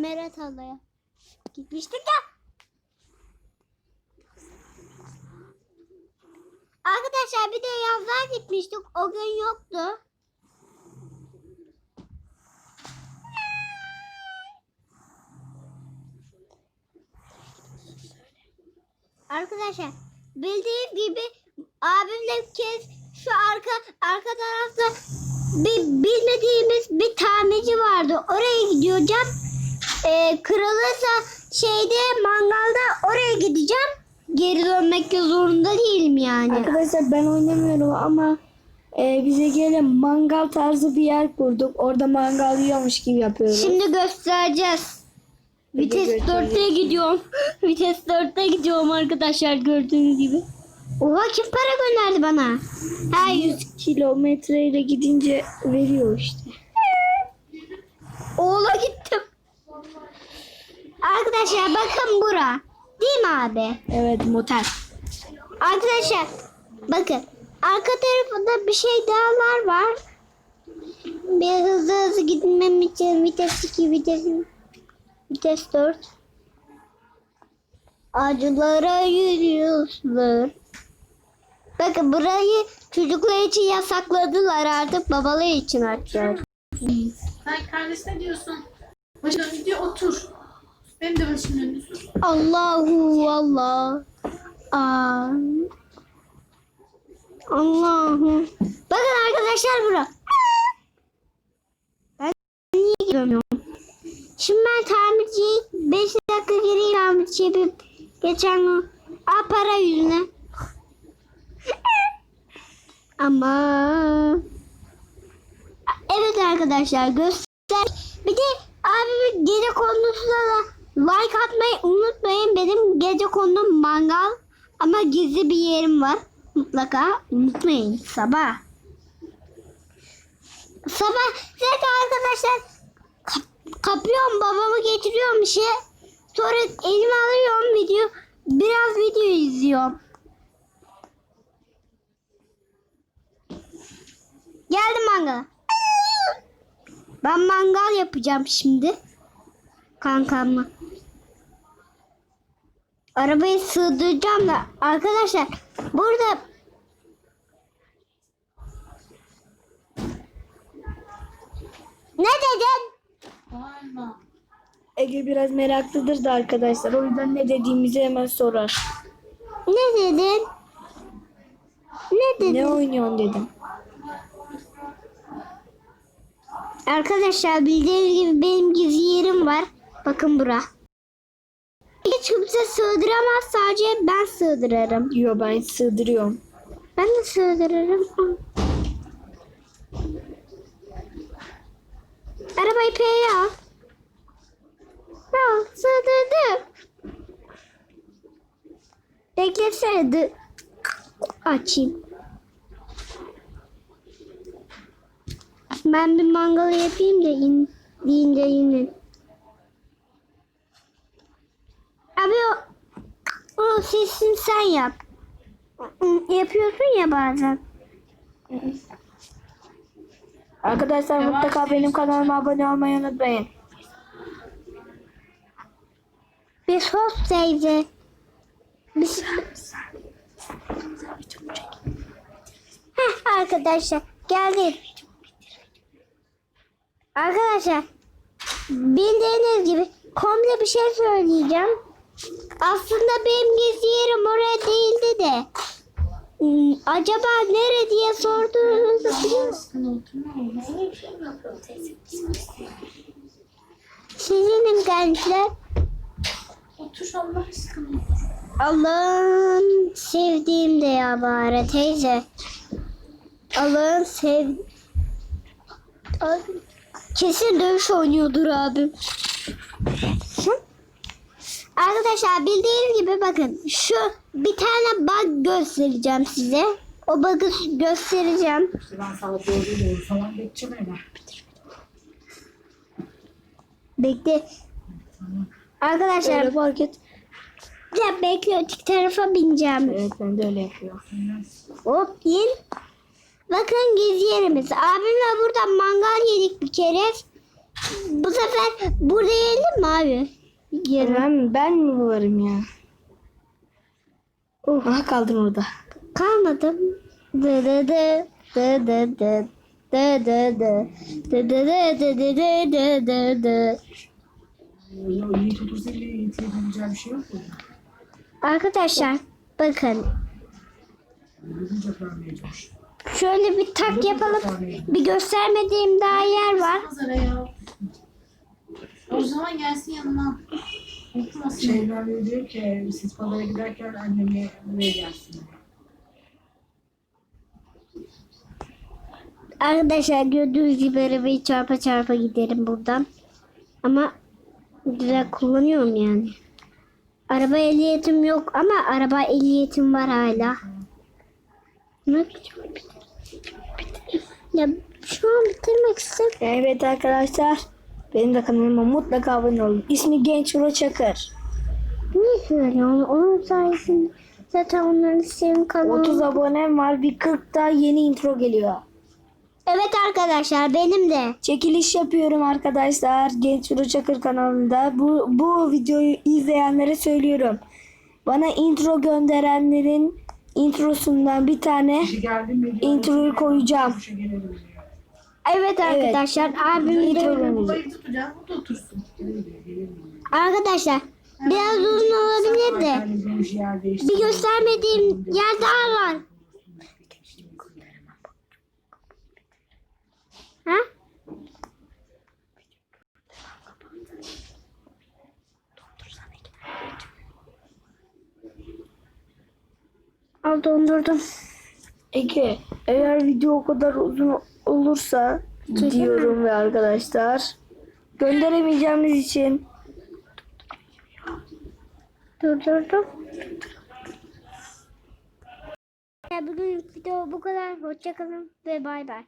Meret Hala'ya. Gitmiştik ya. Arkadaşlar bir de yazlığa gitmiştik. O gün yoktu. Arkadaşlar bildiğim gibi abimle kez şu arka arka tarafta bir bilmediğimiz bir tamirci vardı. Oraya gideceğim. Ee, kırılırsa şeyde mangalda oraya gideceğim. Geri dönmek zorunda değilim yani. Arkadaşlar ben oynamıyorum ama e, bize gelin mangal tarzı bir yer kurduk. Orada mangal yiyormuş gibi yapıyoruz. Şimdi göstereceğiz. Vites göstereceğiz. 4'te gidiyorum. Vites 4'te gidiyorum arkadaşlar gördüğünüz gibi. Oha kim para gönderdi bana? Ha 100 kilometreyle gidince veriyor işte. Oğla gittim. Arkadaşlar bakın bura. Değil mi abi? Evet motel. Arkadaşlar bakın. Arka tarafında bir şey dağlar var. Bir hızlı hızlı gitmem için vites 2 vites vites 4. Acılara yürüyorlar. Bakın burayı çocuklar için yasakladılar artık babalar için açıyor. Sen kardeşine diyorsun. Başına gidiyor otur. Benim de başımın önünde sus. Allahu Allah. Aa. Allahu. Bakın arkadaşlar bura. Ben niye giremiyorum? Şimdi ben tamirciyi 5 dakika geri tamirci yapıp geçen gün a para yüzüne. Ama evet arkadaşlar göster. Bir de abimin gece konusuna da like atmayı unutmayın. Benim gece konum mangal ama gizli bir yerim var. Mutlaka unutmayın sabah. Sabah zaten arkadaşlar kap- kapıyorum babamı getiriyorum işe. Sonra elime alıyorum video. Biraz video izliyorum. Geldim mangala. Ben mangal yapacağım şimdi. Kankamla. Arabayı sığdıracağım da arkadaşlar burada ne dedin? Bağırma. Ege biraz meraklıdır da arkadaşlar. O yüzden ne dediğimizi hemen sorar. Ne dedin? Ne dedin? Ne oynuyorsun dedim. Arkadaşlar bildiğiniz gibi benim gizli yerim var. Bakın bura. Hiç kimse sığdıramaz sadece ben sığdırırım. Diyor ben sığdırıyorum. Ben de sığdırırım. Arabayı P'ye al. Al sığdırdım. Beklesene. dı- Açayım. Ben bir mangalı yapayım da in, deyince inin. Abi o, o sesini sen yap. Yapıyorsun ya bazen. Arkadaşlar Yavaş mutlaka yürü. benim kanalıma abone olmayı unutmayın. Bir sos teyze. Bir... Heh, arkadaşlar geldim. Arkadaşlar bildiğiniz gibi komple bir şey söyleyeceğim. Aslında benim gizli yerim oraya değildi de. Hmm, Acaba nere diye sorduğunuzu biliyor? Sizinim gençler. Otur Allah aşkına. Allah'ın sevdiğim de ya bari teyze. Allah'ın sev... Kesin dövüş oynuyordur abim. Arkadaşlar bildiğiniz gibi bakın şu bir tane bug göstereceğim size. O bug'ı göstereceğim. Ben sana doğru doğru falan geçeceğim ama. Bekle. Arkadaşlar Öyle fark et. ya bekle öteki tarafa bineceğim. Evet ben de öyle yapıyorum. Hop in. Bakın gizli yerimiz. Abimle burada mangal yedik bir kere. bu sefer burada yiyelim mi abi? Yiyelim. Ben, mi varım ya? Oh. Aha kaldın orada. Kalmadım. Dı dı dı dı dı dı dı dı dı dı dı dı dı dı dı dı dı dı. O Yiğit otursa bile Yiğit'e yapabileceği bir şey yok mu? Arkadaşlar bakın Gidince vermeye çalış. şöyle bir tak yapalım. Bir göstermediğim daha yer var. Ya. O zaman gelsin yanıma. Unutmasın. Şeyler de diyor ki siz pazara giderken annemi buraya gelsin. Arkadaşlar gördüğünüz gibi arabayı çarpa çarpa giderim buradan. Ama güzel kullanıyorum yani. Araba ehliyetim yok ama araba ehliyetim var hala. Ne Ya şu an bitirmek istedim. Evet arkadaşlar. Benim de kanalıma mutlaka abone olun. İsmi Genç Uro Çakır. Niye şöyle onu? Onun sayesinde zaten onların senin kanalı. 30 abonem var. Bir 40 da yeni intro geliyor. Evet arkadaşlar benim de. Çekiliş yapıyorum arkadaşlar. Genç Uro Çakır kanalında. Bu, bu videoyu izleyenlere söylüyorum. Bana intro gönderenlerin introsundan bir tane introyu koyacağım. Bir şey gelelim diyor. Evet arkadaşlar abim de. tutacağım. Da otursun. Arkadaşlar biraz uzun olabilir de. Yer değişti. Bir göstermediğim yer daha var. Ha? Al dondurdum. Ege eğer video o kadar uzun olursa diyorum ve arkadaşlar gönderemeyeceğimiz için Durdurdum. Bugün video bu kadar. Hoşçakalın ve bay bay.